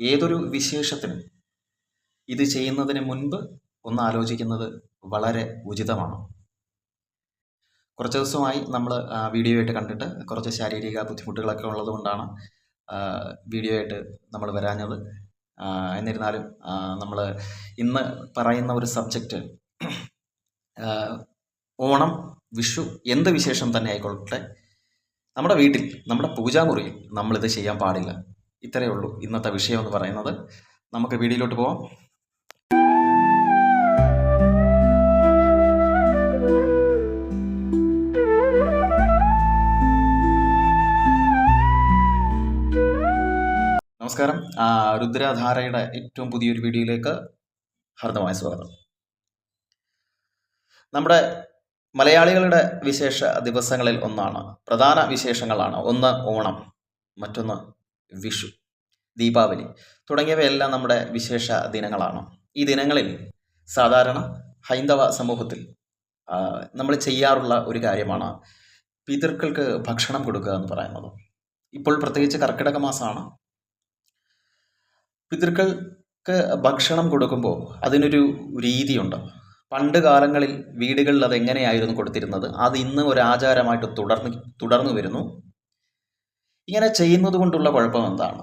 ഏതൊരു വിശേഷത്തിനും ഇത് ചെയ്യുന്നതിന് മുൻപ് ഒന്ന് ആലോചിക്കുന്നത് വളരെ ഉചിതമാണ്. കുറച്ച് ദിവസമായി നമ്മൾ വീഡിയോ ആയിട്ട് കണ്ടിട്ട് കുറച്ച് ശാരീരിക ബുദ്ധിമുട്ടുകളൊക്കെ ഉള്ളതുകൊണ്ടാണ് വീഡിയോ ആയിട്ട് നമ്മൾ വരാഞ്ഞത്. എന്നിരുന്നാലും നമ്മൾ ഇന്ന് പറയുന്ന ഒരു സബ്ജക്റ്റ് ഓണം വിഷു എന്ത് വിശേഷം തന്നെ ആയിക്കോട്ടെ. നമ്മുടെ വീട്ടിൽ നമ്മുടെ പൂജാമുറിയിൽ നമ്മളിത് ചെയ്യാൻ പാടില്ല. ഇത്രയേ ഉള്ളൂ ഇന്നത്തെ വിഷയം എന്ന് പറയുന്നത്. നമുക്ക് വീഡിയോയിലോട്ട് പോവാം. നമസ്കാരം. രുദ്രധാരയുടെ ഏറ്റവും പുതിയൊരു വീഡിയോയിലേക്ക് ഹർദ്ദമായ സ്വാഗതം. നമ്മുടെ മലയാളികളുടെ വിശേഷ ദിവസങ്ങളിൽ ഒന്നാണ് പ്രധാന വിശേഷങ്ങളാണ്. ഒന്ന് ഓണം മറ്റൊന്ന് വിഷു ദീപാവലി തുടങ്ങിയവയെല്ലാം നമ്മുടെ വിശേഷ ദിനങ്ങളാണ്. ഈ ദിനങ്ങളിൽ സാധാരണ ഹൈന്ദവ സമൂഹത്തിൽ നമ്മൾ ചെയ്യാറുള്ള ഒരു കാര്യമാണ് പിതൃക്കൾക്ക് ഭക്ഷണം കൊടുക്കുക എന്ന് പറയുന്നത്. ഇപ്പോൾ പ്രത്യേകിച്ച് കർക്കിടക മാസമാണ്. പിതൃക്കൾക്ക് ഭക്ഷണം കൊടുക്കുമ്പോൾ അതിനൊരു രീതിയുണ്ട്. പണ്ട് കാലങ്ങളിൽ വീടുകളിൽ അത് എങ്ങനെയായിരുന്നു കൊടുത്തിരുന്നത്? അത് ഇന്ന് ഒരു ആചാരമായിട്ട് തുടർന്ന് തുടർന്നു വരുന്നു. ഇങ്ങനെ ചെയ്യുന്നത് കൊണ്ടുള്ള കുഴപ്പം എന്താണ്?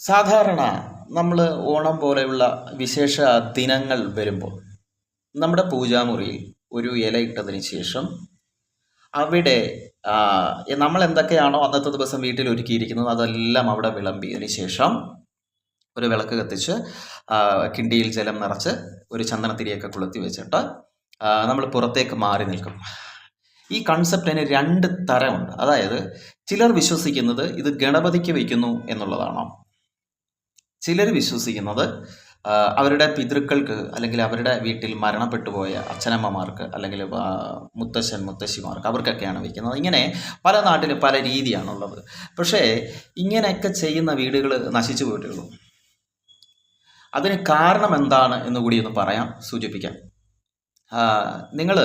സാധാരണ നമ്മൾ ഓണം പോലെയുള്ള വിശേഷ ദിനങ്ങൾ വരുമ്പോൾ നമ്മുടെ പൂജാമുറിയിൽ ഒരു ഇല ഇട്ടതിന് ശേഷം അവിടെ നമ്മൾ എന്തൊക്കെയാണോ അന്നത്തെ ദിവസം വീട്ടിൽ ഒരുക്കിയിരിക്കുന്നത് അതെല്ലാം അവിടെ വിളമ്പിയതിന് ശേഷം ഒരു വിളക്ക് കത്തിച്ച് കിണ്ടിയിൽ ജലം നിറച്ച് ഒരു ചന്ദനത്തിരിയൊക്കെ കൊളുത്തി വെച്ചിട്ട് നമ്മൾ പുറത്തേക്ക് മാറി നിൽക്കും. ഈ കൺസെപ്റ്റിന് രണ്ട് തരമുണ്ട്. അതായത് ചിലർ വിശ്വസിക്കുന്നത് ഇത് ഗണപതിക്ക് വയ്ക്കുന്നു എന്നുള്ളതാണ്. ചിലർ വിശ്വസിക്കുന്നത് അവരുടെ പിതൃക്കൾക്ക് അല്ലെങ്കിൽ അവരുടെ വീട്ടിൽ മരണപ്പെട്ടു പോയ അച്ഛനമ്മമാർക്ക് അല്ലെങ്കിൽ മുത്തശ്ശൻ മുത്തശ്ശിമാർക്ക് അവർക്കൊക്കെയാണ് വയ്ക്കുന്നത്. ഇങ്ങനെ പല നാട്ടിൽ പല രീതിയാണുള്ളത്. പക്ഷേ ഇങ്ങനെയൊക്കെ ചെയ്യുന്ന വീടുകൾ നശിച്ചു പോയിട്ടുള്ളൂ. അതിന് കാരണം എന്താണ് എന്ന് കൂടി ഒന്ന് പറയാം സൂചിപ്പിക്കാം. നിങ്ങൾ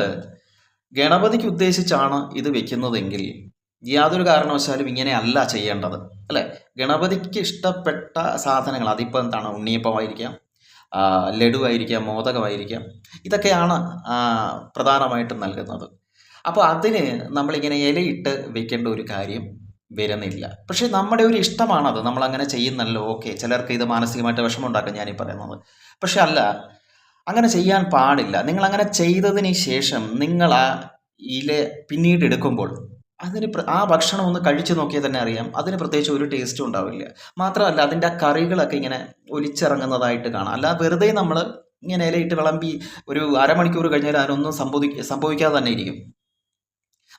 ഗണപതിക്ക് ഉദ്ദേശിച്ചാണ് ഇത് വെക്കുന്നതെങ്കിൽ യാതൊരു കാരണവശാലും ഇങ്ങനെ അല്ല ചെയ്യേണ്ടത് അല്ലേ? ഗണപതിക്ക് ഇഷ്ടപ്പെട്ട സാധനങ്ങൾ അതിപ്പോൾ എന്താണ്? ഉണ്ണിയപ്പമായിരിക്കാം ലഡു ആയിരിക്കാം മോദകമായിരിക്കാം ഇതൊക്കെയാണ് പ്രധാനമായിട്ടും നൽകുന്നത്. അപ്പോൾ അതിന് നമ്മളിങ്ങനെ ഇലയിട്ട് വെക്കേണ്ട ഒരു കാര്യം വരുന്നില്ല. പക്ഷേ നമ്മുടെ ഒരു ഇഷ്ടമാണത്. നമ്മൾ അങ്ങനെ ചെയ്യുന്നല്ലോ ഓക്കെ ചിലർക്ക് ഇത് മാനസികമായിട്ട് വിഷമമുണ്ടാക്കും ഞാനീ പറയുന്നത്. പക്ഷെ അല്ല അങ്ങനെ ചെയ്യാൻ പാടില്ല. നിങ്ങൾ അങ്ങനെ ചെയ്തതിന് ശേഷം നിങ്ങൾ ആ ഇല പിന്നീട് എടുക്കുമ്പോൾ അതിന് ആ ഭക്ഷണം ഒന്ന് കഴിച്ചു നോക്കിയാൽ തന്നെ അറിയാം. അതിന് പ്രത്യേകിച്ച് ഒരു ടേസ്റ്റും ഉണ്ടാവില്ല. മാത്രമല്ല അതിന്റെ ആ കറികളൊക്കെ ഇങ്ങനെ ഒലിച്ചിറങ്ങുന്നതായിട്ട് കാണാം. അല്ല വെറുതെ നമ്മൾ ഇങ്ങനെ ഇലയിട്ട് വിളമ്പി ഒരു അരമണിക്കൂർ കഴിഞ്ഞാൽ അതിനൊന്നും സംഭവി സംഭവിക്കാതെ തന്നെ ഇരിക്കും.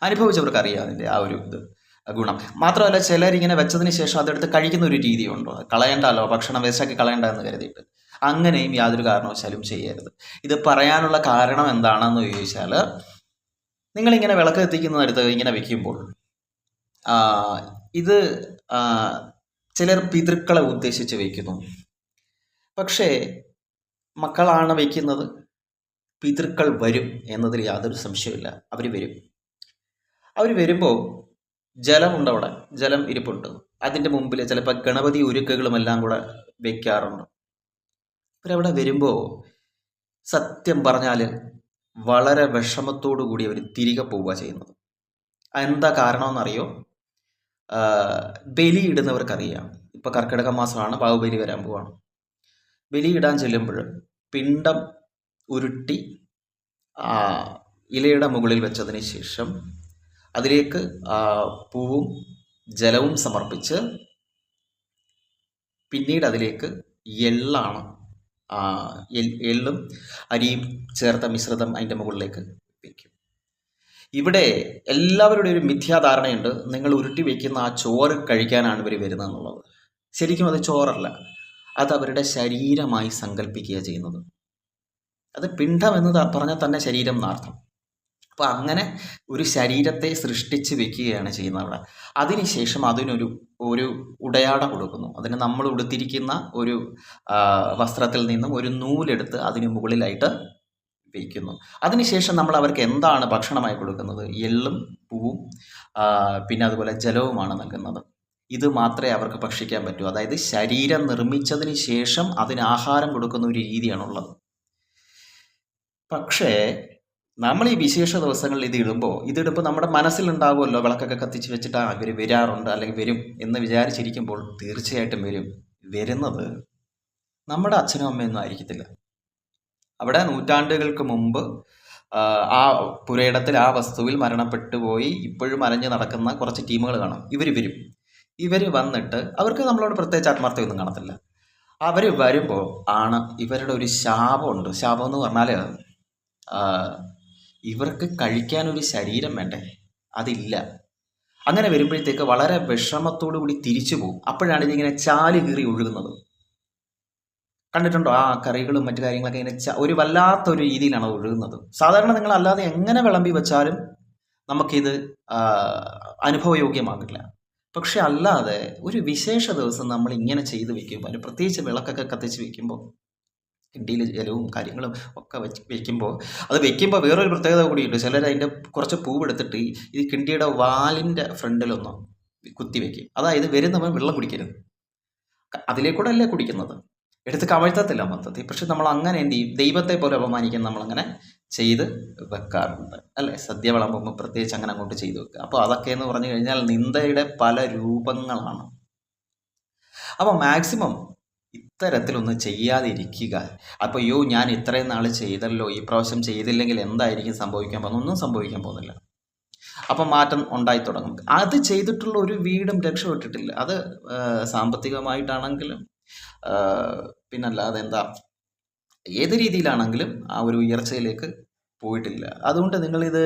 അനുഭവിച്ചവർക്ക് അറിയാം അതിന്റെ ആ ഒരു ഇത് ഗുണം. മാത്രമല്ല ചിലരിങ്ങനെ വെച്ചതിന് ശേഷം അതെടുത്ത് കഴിക്കുന്ന ഒരു രീതിയുണ്ടോ? കളയണ്ടല്ലോ ഭക്ഷണം വേസ്റ്റാക്കി കളയണ്ട എന്ന് കരുതിയിട്ട്. അങ്ങനെയും യാതൊരു കാരണവശാലും ചെയ്യരുത്. ഇത് പറയാനുള്ള കാരണം എന്താണെന്ന് ചോദിച്ചാൽ നിങ്ങളിങ്ങനെ വിളക്ക് എത്തിക്കുന്നതടുത്ത് ഇങ്ങനെ വെക്കുമ്പോൾ ആ, ഇത് ചിലർ പിതൃക്കളെ ഉദ്ദേശിച്ച് വയ്ക്കുന്നു പക്ഷേ മക്കളാണ് വയ്ക്കുന്നത് പിതൃക്കൾ വരും എന്നതിൽ യാതൊരു സംശയമില്ല അവർ വരും. അവർ വരുമ്പോൾ ജലമുണ്ട് അവിടെ ജലം ഇരിപ്പുണ്ട്. അതിന്റെ മുമ്പിൽ ചിലപ്പോൾ ഗണപതി ഉരുക്കുകളും എല്ലാം കൂടെ വെക്കാറുണ്ട്. ഇവരവിടെ വരുമ്പോൾ സത്യം പറഞ്ഞാൽ വളരെ വിഷമത്തോടു കൂടി അവർ തിരികെ പോവുക ചെയ്യുന്നത്. എന്താ കാരണമെന്നറിയോ? ബലി ബലിയിടുന്നവർക്കറിയാം. ഇപ്പോൾ കർക്കിടക മാസമാണ് ബാഹുബലി വരാൻ പോവാണ്. ബലിയിടാൻ ചെല്ലുമ്പോൾ പിണ്ടം ഉരുട്ടി ഇലയുടെ മുകളിൽ വെച്ചതിന് ശേഷം അതിലേക്ക് പൂവും ജലവും സമർപ്പിച്ച് പിന്നീട് അതിലേക്ക് എള്ളാണ് എള്ളും അരിയും ചേർത്ത മിശ്രിതം അതിന്റെ മുകളിലേക്ക് വയ്ക്കും ഇവിടെ എല്ലാവരുടെയും ഒരു മിഥ്യാധാരണയുണ്ട്. നിങ്ങൾ ഉരുട്ടി വയ്ക്കുന്ന ആ ചോറ് കഴിക്കാനാണ് ഇവർ വരുന്നത് എന്നുള്ളത് ശരിക്കും അത് ചോറല്ല. അത് അവരുടെ ശരീരമായി സങ്കല്പിക്കുക ചെയ്യുന്നത്. അത് പിണ്ഡം എന്ന് പറഞ്ഞാൽ തന്നെ ശരീരം എന്നാർത്ഥം അപ്പോൾ അങ്ങനെ ഒരു ശരീരത്തെ സൃഷ്ടിച്ച് വെക്കുകയാണ് ചെയ്യുന്നത് അവിടെ. അതിനുശേഷം അതിനൊരു ഒരു ഉടയാട കൊടുക്കുന്നു അതിന് നമ്മൾ ഉടുത്തിരിക്കുന്ന ഒരു വസ്ത്രത്തിൽ നിന്നും ഒരു നൂലെടുത്ത് അതിന് മുകളിലായിട്ട് വയ്ക്കുന്നു അതിനുശേഷം നമ്മൾ അവർക്ക് എന്താണ് ഭക്ഷണമായി കൊടുക്കുന്നത്? എള്ളും പൂവും പിന്നെ അതുപോലെ ജലവുമാണ് നൽകുന്നത്. ഇത് മാത്രമേ അവർക്ക് ഭക്ഷിക്കാൻ പറ്റൂ. അതായത് ശരീരം നിർമ്മിച്ചതിന് ശേഷം അതിന് ആഹാരം കൊടുക്കുന്ന ഒരു രീതിയാണുള്ളത്. പക്ഷേ നമ്മൾ ഈ വിശേഷ ദിവസങ്ങളിൽ ഇത് ഇടുമ്പോൾ ഇതിടുമ്പോൾ നമ്മുടെ മനസ്സിലുണ്ടാവുമല്ലോ വിളക്കൊക്കെ കത്തിച്ച് വെച്ചിട്ട് ആ ഇവർ വരാറുണ്ട് അല്ലെങ്കിൽ വരും എന്ന് വിചാരിച്ചിരിക്കുമ്പോൾ തീർച്ചയായിട്ടും വരും. വരുന്നത് നമ്മുടെ അച്ഛനും അമ്മയൊന്നും ആയിരിക്കത്തില്ല. അവിടെ നൂറ്റാണ്ടുകൾക്ക് മുമ്പ് ആ, പുരയിടത്തിൽ ആ വസ്തുവിൽ മരണപ്പെട്ടു പോയി ഇപ്പോഴും അലഞ്ഞു നടക്കുന്ന കുറച്ച് ടീമുകൾ കാണാം. ഇവർ വരും. ഇവർ വന്നിട്ട് അവർക്ക് നമ്മളോട് പ്രത്യേകിച്ച് ആത്മാർത്ഥമൊന്നും കാണത്തില്ല. അവർ വരുമ്പോൾ ആണ് ഇവരുടെ ഒരു ശാപമുണ്ട്. ശാപം എന്ന് പറഞ്ഞാൽ ഇവർക്ക് കഴിക്കാൻ ഒരു ശരീരം വേണ്ടേ? അതില്ല. അങ്ങനെ വരുമ്പോഴത്തേക്ക് വളരെ വിഷമത്തോടു കൂടി തിരിച്ചു പോകും. അപ്പോഴാണ് ഇതിങ്ങനെ ചാൽ കീറി ഒഴുകുന്നത്. കണ്ടിട്ടുണ്ടോ? ആ കറികളും മറ്റു കാര്യങ്ങളൊക്കെ ഇങ്ങനെ ഒരു വല്ലാത്തൊരു രീതിയിലാണ് ഒഴുകുന്നത്. സാധാരണ നിങ്ങൾ അല്ലാതെ എങ്ങനെ വിളമ്പി വെച്ചാലും നമുക്കിത് അനുഭവയോഗ്യമാകില്ല. പക്ഷെ അല്ലാതെ ഒരു വിശേഷ ദിവസം നമ്മൾ ഇങ്ങനെ ചെയ്തു വെക്കുമ്പോൾ പ്രത്യേകിച്ച് വിളക്കൊക്കെ കത്തിച്ച് വെക്കുമ്പോൾ കിണ്ടിയിൽ ജലവും കാര്യങ്ങളും ഒക്കെ വെച്ച് വെക്കുമ്പോൾ അത് വെക്കുമ്പോൾ വേറൊരു പ്രത്യേകത കൂടിയുണ്ട്. ചിലർ അതിന്റെ കുറച്ച് പൂവെടുത്തിട്ട് ഈ കിണ്ടിയുടെ വാലിന്റെ ഫ്രണ്ടിലൊന്ന് കുത്തി വെക്കും. അതായത് വരുന്നവൻ വെള്ളം കുടിക്കരുത്. അതിലേക്കൂടെ അല്ലേ കുടിക്കുന്നത്? എടുത്ത് കവഴ്ത്തത്തില്ല മൊത്തത്തിൽ. പക്ഷെ നമ്മൾ അങ്ങനെ എന്ത് ചെയ്യും? ദൈവത്തെ പോലെ അപമാനിക്കാൻ നമ്മളങ്ങനെ ചെയ്ത് വെക്കാറുണ്ട്. അല്ലേ? സദ്യ വിളമ്പുമ്പോൾ പ്രത്യേകിച്ച് അങ്ങനെ അങ്ങോട്ട് ചെയ്ത് വെക്കുക. അപ്പോൾ അതൊക്കെ എന്ന് പറഞ്ഞു കഴിഞ്ഞാൽ നിന്ദയുടെ പല രൂപങ്ങളാണ്. അപ്പോൾ മാക്സിമം ഇത്തരത്തിലൊന്നും ചെയ്യാതിരിക്കുക. അപ്പോൾ യോ ഞാൻ ഇത്രയും നാൾ ചെയ്തല്ലോ ഈ പ്രാവശ്യം ചെയ്തില്ലെങ്കിൽ എന്തായിരിക്കും സംഭവിക്കാൻ പോകുന്നത്? ഒന്നും സംഭവിക്കാൻ പോകുന്നില്ല. അപ്പം മാറ്റം ഉണ്ടായി തുടങ്ങും. അത് ചെയ്തിട്ടുള്ള ഒരു വീടും രക്ഷപ്പെട്ടിട്ടില്ല. അത് സാമ്പത്തികമായിട്ടാണെങ്കിലും പിന്നല്ലാതെ എന്താ ഏത് രീതിയിലാണെങ്കിലും ആ ഒരു ഉയർച്ചയിലേക്ക് പോയിട്ടില്ല. അതുകൊണ്ട് നിങ്ങളിത്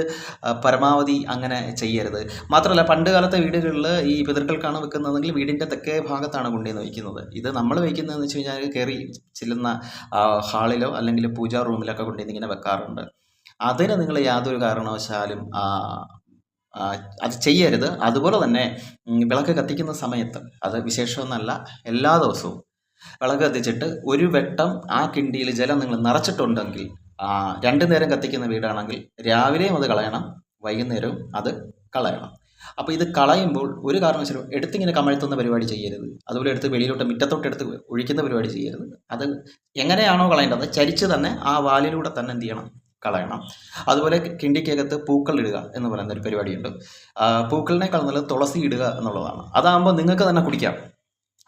പരമാവധി അങ്ങനെ ചെയ്യരുത്. മാത്രമല്ല പണ്ട് കാലത്തെ വീടുകളിൽ ഈ പിതൃക്കൾക്കാണ് വെക്കുന്നതെങ്കിൽ വീടിന്റെ തെക്കേ ഭാഗത്താണ് കൊണ്ടുവന്ന് വയ്ക്കുന്നത് ഇത് നമ്മൾ വയ്ക്കുന്നതെന്ന് വെച്ച് കഴിഞ്ഞാൽ കയറി ചെല്ലുന്ന ഹാളിലോ അല്ലെങ്കിൽ പൂജാ റൂമിലൊക്കെ കൊണ്ടുവന്ന് ഇങ്ങനെ വെക്കാറുണ്ട്. അതിന് നിങ്ങൾ യാതൊരു കാരണവശാലും അത് ചെയ്യരുത്. അതുപോലെ തന്നെ വിളക്ക് കത്തിക്കുന്ന സമയത്ത് അത് വിശേഷമൊന്നല്ല എല്ലാ ദിവസവും വിളക്ക് കത്തിച്ചിട്ട് ഒരു വെട്ടം ആ കിണ്ടിയിൽ ജലം നിങ്ങൾ നിറച്ചിട്ടുണ്ടെങ്കിൽ രണ്ടു നേരം കത്തിക്കുന്ന വീടാണെങ്കിൽ രാവിലെയും അത് കളയണം വൈകുന്നേരവും അത് കളയണം. അപ്പോൾ ഇത് കളയുമ്പോൾ ഒരു കാരണവശാലും എടുത്തിങ്ങനെ കമഴ്ത്തുന്ന പരിപാടി ചെയ്യരുത്. അതുപോലെ എടുത്ത് വെളിയിലോട്ട് മുറ്റത്തോട്ട് എടുത്ത് ഒഴിക്കുന്ന പരിപാടി ചെയ്യരുത്. അത് എങ്ങനെയാണോ കളയേണ്ടത് ചരിച്ച് തന്നെ ആ വാലിലൂടെ തന്നെ എന്ത് ചെയ്യണം? കളയണം. അതുപോലെ കിണ്ടിക്കകത്ത് പൂക്കൾ ഇടുക എന്ന് പറയുന്ന ഒരു പരിപാടിയുണ്ട്. പൂക്കളിനേക്കാൾ നല്ലത് തുളസി ഇടുക എന്നുള്ളതാണ്. അതാകുമ്പോൾ നിങ്ങൾക്ക് തന്നെ കുടിക്കാം.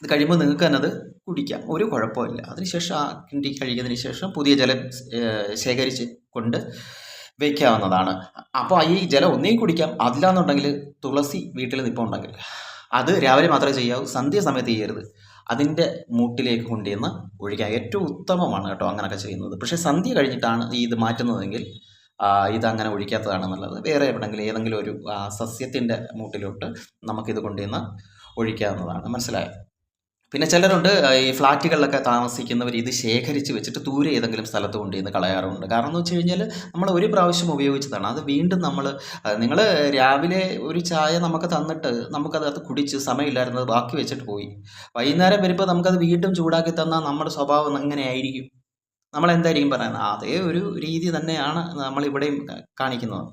ഇത് കഴിയുമ്പോൾ നിങ്ങൾക്ക് തന്നെ അത് കുടിക്കാം. ഒരു കുഴപ്പമില്ല. അതിനുശേഷം ആ കിണ്ടി കഴിക്കുന്നതിന് ശേഷം പുതിയ ജലം ശേഖരിച്ച് കൊണ്ട് വയ്ക്കാവുന്നതാണ് അപ്പോൾ ഈ ജലം ഒന്നേ കുടിക്കാം. അതില്ലാന്നുണ്ടെങ്കിൽ തുളസി വീട്ടിൽ നിൽപ്പുണ്ടെങ്കിൽ അത് രാവിലെ മാത്രമേ ചെയ്യാവൂ സന്ധ്യ സമയത്ത് ചെയ്യരുത്. അതിന്റെ മൂട്ടിലേക്ക് കൊണ്ടുവന്ന് ഒഴിക്കുക. ഏറ്റവും ഉത്തമമാണ് കേട്ടോ അങ്ങനെയൊക്കെ ചെയ്യുന്നത്. പക്ഷേ സന്ധ്യ കഴിഞ്ഞിട്ടാണ് ഇത് മാറ്റുന്നതെങ്കിൽ ഇതങ്ങനെ ഒഴിക്കാത്തതാണെന്നുള്ളത് വേറെ എവിടെയെങ്കിലും ഏതെങ്കിലും ഒരു സസ്യത്തിന്റെ മൂട്ടിലോട്ട് നമുക്കിത് കൊണ്ടുവന്ന് ഒഴിക്കാവുന്നതാണ്. മനസ്സിലായോ? പിന്നെ ചിലരുണ്ട് ഈ ഫ്ലാറ്റുകളിലൊക്കെ താമസിക്കുന്നവർ ഇത് ശേഖരിച്ച് വെച്ചിട്ട് ദൂരെ ഏതെങ്കിലും സ്ഥലത്ത് കൊണ്ടുവന്ന് കളയാറുണ്ട്. കാരണം എന്ന് വെച്ച് കഴിഞ്ഞാൽ നമ്മൾ ഒരു പ്രാവശ്യം ഉപയോഗിച്ചതാണ്. അത് വീണ്ടും നമ്മൾ നിങ്ങൾ രാവിലെ ഒരു ചായ നമുക്ക് തന്നിട്ട് നമുക്കത് കുടിച്ച് സമയമില്ലായിരുന്നത് ബാക്കി വെച്ചിട്ട് പോയി. വൈകുന്നേരം വരുമ്പോൾ നമുക്കത് വീണ്ടും ചൂടാക്കി തന്നാൽ നമ്മുടെ സ്വഭാവം എങ്ങനെയായിരിക്കും നമ്മൾ എന്തായിരിക്കും പറയുന്നത്? അതേ ഒരു രീതി തന്നെയാണ് നമ്മളിവിടെയും കാണിക്കുന്നത്.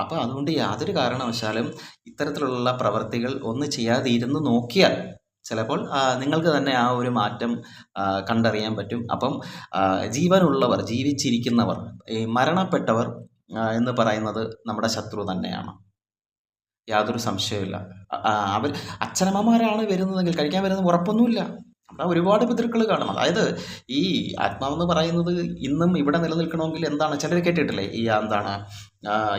അപ്പോൾ അതുകൊണ്ട് യാതൊരു കാരണവശാലും ഇത്തരത്തിലുള്ള പ്രവൃത്തികൾ ഒന്ന് ചെയ്യാതിരുന്ന് നോക്കിയാൽ ചിലപ്പോൾ നിങ്ങൾക്ക് തന്നെ ആ ഒരു മാറ്റം കണ്ടറിയാൻ പറ്റും. അപ്പം ജീവനുള്ളവർ ജീവിച്ചിരിക്കുന്നവർ ഈ മരണപ്പെട്ടവർ എന്ന് പറയുന്നത് നമ്മുടെ ശത്രു തന്നെയാണ്. യാതൊരു സംശയമില്ല അവർ അച്ഛനമ്മമാരാണ് വരുന്നതെങ്കിൽ കഴിക്കാൻ വരുന്നത് ഉറപ്പൊന്നുമില്ല. അവിടെ ഒരുപാട് പിതൃക്കൾ കാണും. അതായത് ഈ ആത്മാവെന്ന് പറയുന്നത് ഇന്നും ഇവിടെ നിലനിൽക്കണമെങ്കിൽ എന്താണ്? ചിലർ കേട്ടിട്ടില്ലേ? ഈ എന്താണ്?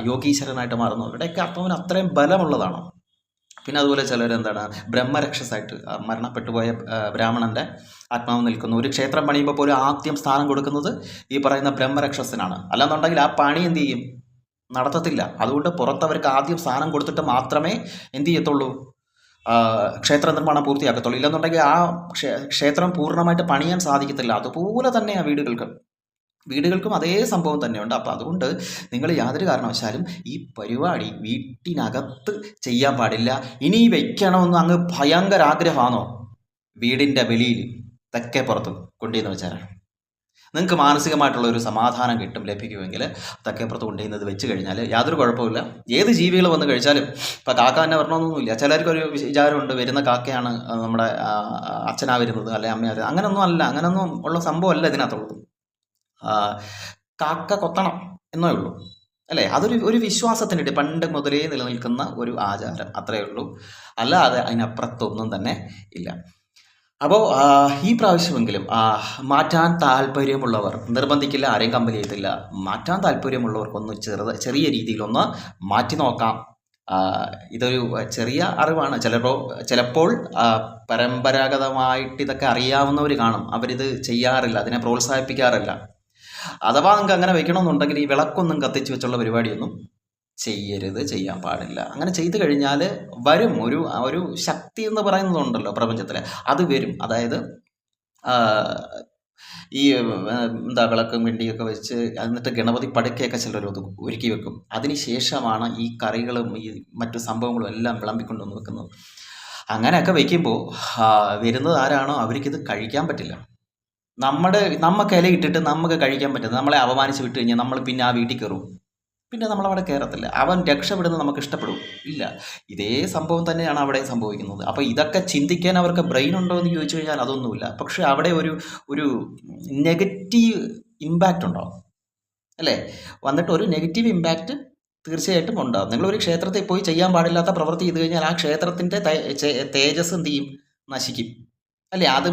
യോഗീശ്വരനായിട്ട് മാറുന്നു ഇവിടെയൊക്കെ ആത്മാവിന് അത്രയും ബലമുള്ളതാണ്. പിന്നെ അതുപോലെ ചിലർ എന്താണ് ബ്രഹ്മരക്ഷസായിട്ട് മരണപ്പെട്ടു പോയ ബ്രാഹ്മണന്റെ ആത്മാവ് നിൽക്കുന്നു. ഒരു ക്ഷേത്രം പണിയുമ്പോൾ പോലും ആദ്യം സ്ഥാനം കൊടുക്കുന്നത് ഈ പറയുന്ന ബ്രഹ്മരക്ഷസിനാണ്. അല്ലാന്നുണ്ടെങ്കിൽ ആ പണി എന്ത് ചെയ്യും? നടത്തത്തില്ല. അതുകൊണ്ട് പുറത്തവർക്ക് ആദ്യം സ്ഥാനം കൊടുത്തിട്ട് മാത്രമേ എന്ത് ചെയ്യത്തുള്ളൂ? ക്ഷേത്ര നിർമ്മാണം പൂർത്തിയാക്കത്തുള്ളൂ. ഇല്ലെന്നുണ്ടെങ്കിൽ ആ ക്ഷേത്രം പൂർണമായിട്ട് പണിയാൻ സാധിക്കത്തില്ല. അതുപോലെ തന്നെ ആ വീടുകൾക്ക്. വീടുകൾക്കും അതേ സംഭവം തന്നെയുണ്ട്. അപ്പോൾ അതുകൊണ്ട് നിങ്ങൾ യാതൊരു കാരണവശാലും ഈ പരിപാടി വീട്ടിനകത്ത് ചെയ്യാൻ പാടില്ല. ഇനി വെക്കണമെന്ന് അങ്ങ് ഭയങ്കര ആഗ്രഹമാണോ? വീടിന്റെ വെളിയിൽ തെക്കേ പുറത്ത് കൊണ്ടുവന്ന് വെച്ചാലാണ് നിങ്ങൾക്ക് മാനസികമായിട്ടുള്ള ഒരു സമാധാനം കിട്ടും ലഭിക്കുമെങ്കിൽ തെക്കേപ്പുറത്ത് കൊണ്ടുപോകുന്നത് വെച്ച് കഴിഞ്ഞാൽ യാതൊരു കുഴപ്പമില്ല ഏത് ജീവികൾ വന്ന് കഴിച്ചാലും ഇപ്പോൾ കാക്ക തന്നെ വരണമെന്നൊന്നുമില്ല. ചിലർക്കൊരു വിചാരമുണ്ട് വരുന്ന കാക്കയാണ് നമ്മുടെ അച്ഛനാ വരുന്നത് അല്ലെ അമ്മയാ അങ്ങനൊന്നും അല്ല. അങ്ങനെയൊന്നും ഉള്ള സംഭവമല്ല ഇതിനകത്തുള്ളത്. കാക്ക കൊത്തണം എന്നേ ഉള്ളൂ. അല്ലേ? അതൊരു ഒരു വിശ്വാസത്തിനിടെ പണ്ട് മുതലേ നിലനിൽക്കുന്ന ഒരു ആചാരം. അത്രയേ ഉള്ളൂ. അല്ലാതെ അതിനപ്പുറത്തൊന്നും തന്നെ ഇല്ല. അപ്പോൾ ഈ പ്രാവശ്യമെങ്കിലും മാറ്റാൻ താല്പര്യമുള്ളവർ നിർബന്ധിക്കില്ല ആരെയും കമ്പനി ചെയ്തില്ല മാറ്റാൻ താല്പര്യമുള്ളവർക്കൊന്ന് ചെറുത് ചെറിയ രീതിയിലൊന്ന് മാറ്റി നോക്കാം. ഇതൊരു ചെറിയ അറിവാണ്. ചിലപ്പോൾ ചിലപ്പോൾ പരമ്പരാഗതമായിട്ട് ഇതൊക്കെ അറിയാവുന്നവർ കാണും. അവരിത് ചെയ്യാറില്ല അതിനെ പ്രോത്സാഹിപ്പിക്കാറില്ല. അഥവാ നിങ്ങൾക്ക് അങ്ങനെ വെക്കണമെന്നുണ്ടെങ്കിൽ ഈ വിളക്കൊന്നും കത്തിച്ച് വെച്ചുള്ള പരിപാടിയൊന്നും ചെയ്യരുത് ചെയ്യാൻ പാടില്ല. അങ്ങനെ ചെയ്തു കഴിഞ്ഞാൽ വരും. ഒരു ഒരു ശക്തി എന്ന് പറയുന്നതുണ്ടല്ലോ പ്രപഞ്ചത്തിൽ അത് വരും. അതായത് ഈ എന്താ വിളക്കും വെണ്ടിയൊക്കെ വെച്ച് എന്നിട്ട് ഗണപതി പടുക്കയൊക്കെ ചിലർ ഒരുക്കി വെക്കും. അതിന് ശേഷമാണ് ഈ കറികളും ഈ മറ്റു സംഭവങ്ങളും എല്ലാം വിളമ്പിക്കൊണ്ടുവന്ന് വെക്കുന്നത്. അങ്ങനെയൊക്കെ വെക്കുമ്പോൾ വരുന്നത് ആരാണോ അവർക്കിത് കഴിക്കാൻ പറ്റില്ല. നമ്മുടെ നമുക്ക് ഇല ഇട്ടിട്ട് നമുക്ക് കഴിക്കാൻ പറ്റുന്നത് നമ്മളെ അപമാനിച്ച് വിട്ട് കഴിഞ്ഞാൽ നമ്മൾ പിന്നെ ആ വീട്ടിൽ കയറും. പിന്നെ നമ്മളവിടെ കയറത്തില്ല. അവൻ രക്ഷപ്പെടുന്നത് നമുക്ക് ഇഷ്ടപ്പെടും. ഇല്ല. ഇതേ സംഭവം തന്നെയാണ് അവിടെ സംഭവിക്കുന്നത്. അപ്പോൾ ഇതൊക്കെ ചിന്തിക്കാൻ അവർക്ക് ബ്രെയിൻ ഉണ്ടോ എന്ന് ചോദിച്ചു കഴിഞ്ഞാൽ അതൊന്നുമില്ല. പക്ഷേ അവിടെ ഒരു ഒരു നെഗറ്റീവ് ഇമ്പാക്റ്റ് ഉണ്ടോ? അല്ലേ? വന്നിട്ട് ഒരു നെഗറ്റീവ് ഇമ്പാക്റ്റ് തീർച്ചയായിട്ടും ഉണ്ടാകും നിങ്ങളൊരു ക്ഷേത്രത്തിൽ പോയി ചെയ്യാൻ പാടില്ലാത്ത പ്രവൃത്തി ചെയ്ത് കഴിഞ്ഞാൽ ആ ക്ഷേത്രത്തിന്റെ തേജസ് എന്ത് ചെയ്യും? നശിക്കും. അല്ലേ? അത്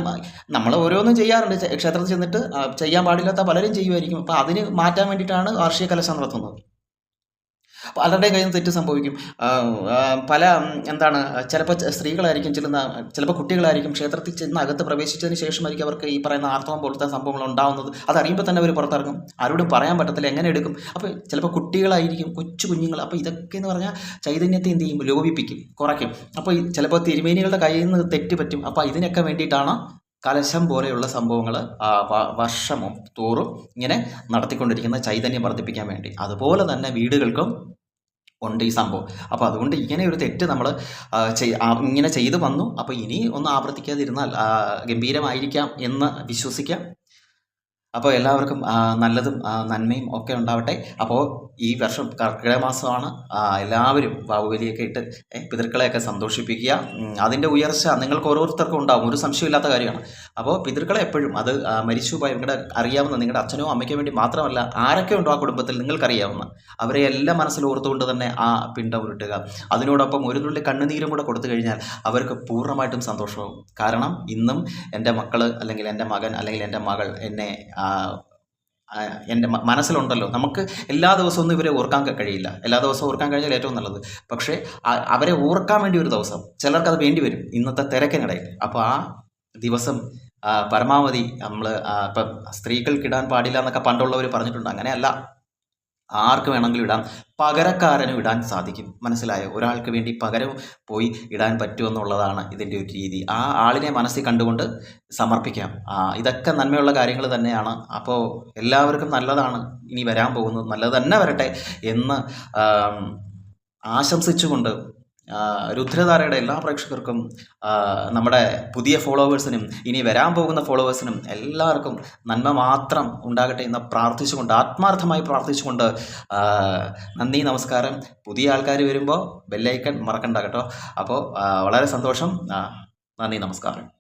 നമ്മൾ ഓരോന്നും ചെയ്യാറുണ്ട്. ക്ഷേത്രത്തിൽ ചെന്നിട്ട് ചെയ്യാൻ പാടില്ലാത്ത പലരും ചെയ്യുമായിരിക്കും അപ്പോൾ അതിന് മാറ്റാൻ വേണ്ടിയിട്ടാണ് വാർഷിക കലശം നടത്തുന്നത്. പലരുടെയും കയ്യിൽ തെറ്റ് സംഭവിക്കും. പല എന്താണ് ചിലപ്പോൾ സ്ത്രീകളായിരിക്കും ചെല്ലുന്ന ചിലപ്പോൾ കുട്ടികളായിരിക്കും ക്ഷേത്രത്തിൽ ചെന്ന് അകത്ത് പ്രവേശിച്ചതിന് ശേഷമായിരിക്കും അവർക്ക് ഈ പറയുന്ന ആർത്തവം പോലത്തെ സംഭവങ്ങൾ ഉണ്ടാവുന്നത്. അതറിയുമ്പോൾ തന്നെ അവർ പുറത്തിറങ്ങും. ആരോടും പറയാൻ പറ്റത്തില്ല എങ്ങനെ എടുക്കും. അപ്പോൾ ചിലപ്പോൾ കുട്ടികളായിരിക്കും കൊച്ചു കുഞ്ഞുങ്ങൾ അപ്പോൾ ഇതൊക്കെ എന്ന് പറഞ്ഞാൽ ചൈതന്യത്തെ എന്ത് ചെയ്യും? ലോപിപ്പിക്കും കുറയ്ക്കും. അപ്പോൾ ചിലപ്പോൾ തിരുമേനികളുടെ കയ്യിൽ നിന്ന് തെറ്റ് പറ്റും. അപ്പോൾ ഇതിനൊക്കെ വേണ്ടിയിട്ടാണ് കലശം പോലെയുള്ള സംഭവങ്ങൾ വർഷമോ തോറും ഇങ്ങനെ നടത്തിക്കൊണ്ടിരിക്കുന്ന ചൈതന്യം വർദ്ധിപ്പിക്കാൻ വേണ്ടി. അതുപോലെ തന്നെ വീടുകൾക്കും ഉണ്ട് ഈ സംഭവം. അപ്പോൾ അതുകൊണ്ട് ഇങ്ങനെ ഒരു തെറ്റ് നമ്മൾ ഇങ്ങനെ ചെയ്തു വന്നു. അപ്പോൾ ഇനി ഒന്നും ആവർത്തിക്കാതിരുന്നാൽ ഗംഭീരമായിരിക്കാം എന്ന് വിശ്വസിക്കാം. അപ്പോൾ എല്ലാവർക്കും നല്ലതും നന്മയും ഒക്കെ ഉണ്ടാവട്ടെ. അപ്പോൾ ഈ വർഷം കർക്കിടക മാസമാണ്. എല്ലാവരും ബാഹുബലിയൊക്കെ ഇട്ട് പിതൃക്കളെയൊക്കെ സന്തോഷിപ്പിക്കുക. അതിന്റെ ഉയർച്ച നിങ്ങൾക്ക് ഓരോരുത്തർക്കും ഉണ്ടാവും. ഒരു സംശയമില്ലാത്ത കാര്യമാണ്. അപ്പോൾ പിതൃക്കളെ എപ്പോഴും അത് മരിച്ചു മരിച്ചുപോയ നിങ്ങളുടെ അറിയാവുന്ന നിങ്ങളുടെ അച്ഛനോ അമ്മയ്ക്കോ വേണ്ടി മാത്രമല്ല ആരൊക്കെ ഉണ്ടോ ആ കുടുംബത്തിൽ നിങ്ങൾക്കറിയാവുന്ന അവരെ എല്ലാം മനസ്സിൽ ഓർത്തുകൊണ്ട് തന്നെ ആ പിണ്ടം ഉരുട്ടുക. അതിനോടൊപ്പം ഒരു തുള്ളി കണ്ണുനീരും കൂടെ കൊടുത്തു കഴിഞ്ഞാൽ അവർക്ക് പൂർണമായിട്ടും സന്തോഷമാകും. കാരണം ഇന്നും എന്റെ മക്കൾ അല്ലെങ്കിൽ എന്റെ മകൻ അല്ലെങ്കിൽ എന്റെ മകൾ എന്നെ എന്റെ മനസ്സിലുണ്ടല്ലോ. നമുക്ക് എല്ലാ ദിവസവും ഇവരെ ഓർക്കാൻ കഴിയില്ല. എല്ലാ ദിവസവും ഓർക്കാൻ കഴിഞ്ഞാൽ ഏറ്റവും നല്ലത്. പക്ഷേ അവരെ ഓർക്കാൻ വേണ്ടി ഒരു ദിവസം ചിലർക്ക് അത് വേണ്ടി വരും. ഇന്നത്തെ തിരക്കിനിടയിൽ. അപ്പോൾ ആ ദിവസം പരമാവധി നമ്മൾ ഇപ്പം സ്ത്രീകൾക്കിടാൻ പാടില്ല എന്നൊക്കെ പണ്ടുള്ളവർ പറഞ്ഞിട്ടുണ്ട്. അങ്ങനെയല്ല. ആർക്ക് വേണമെങ്കിലും ഇടാം. പകരക്കാരനും ഇടാൻ സാധിക്കും. മനസ്സിലായോ? ഒരാൾക്ക് വേണ്ടി പകരം പോയി ഇടാൻ പറ്റുമെന്നുള്ളതാണ് ഇതിന്റെ ഒരു രീതി. ആ ആളിനെ മനസ്സിൽ കണ്ടുകൊണ്ട് സമർപ്പിക്കാം. ഇതൊക്കെ നന്മയുള്ള കാര്യങ്ങൾ തന്നെയാണ്. അപ്പോൾ എല്ലാവർക്കും നല്ലതാണ് ഇനി വരാൻ പോകുന്നത്. നല്ലത് തന്നെ വരട്ടെ എന്ന് ആശംസിച്ചുകൊണ്ട് രുദ്രധാരയുടെ എല്ലാ പ്രേക്ഷകർക്കും നമ്മുടെ പുതിയ ഫോളോവേഴ്സിനും ഇനി വരാൻ പോകുന്ന ഫോളോവേഴ്സിനും എല്ലാവർക്കും നന്മ മാത്രം ഉണ്ടാകട്ടെ എന്ന് പ്രാർത്ഥിച്ചുകൊണ്ട് ആത്മാർത്ഥമായി പ്രാർത്ഥിച്ചുകൊണ്ട് നന്ദി നമസ്കാരം. പുതിയ ആൾക്കാർ വരുമ്പോൾ ബെല്ലൈക്കൺ മറക്കണ്ട കേട്ടോ. അപ്പോൾ വളരെ സന്തോഷം. നന്ദി നമസ്കാരം.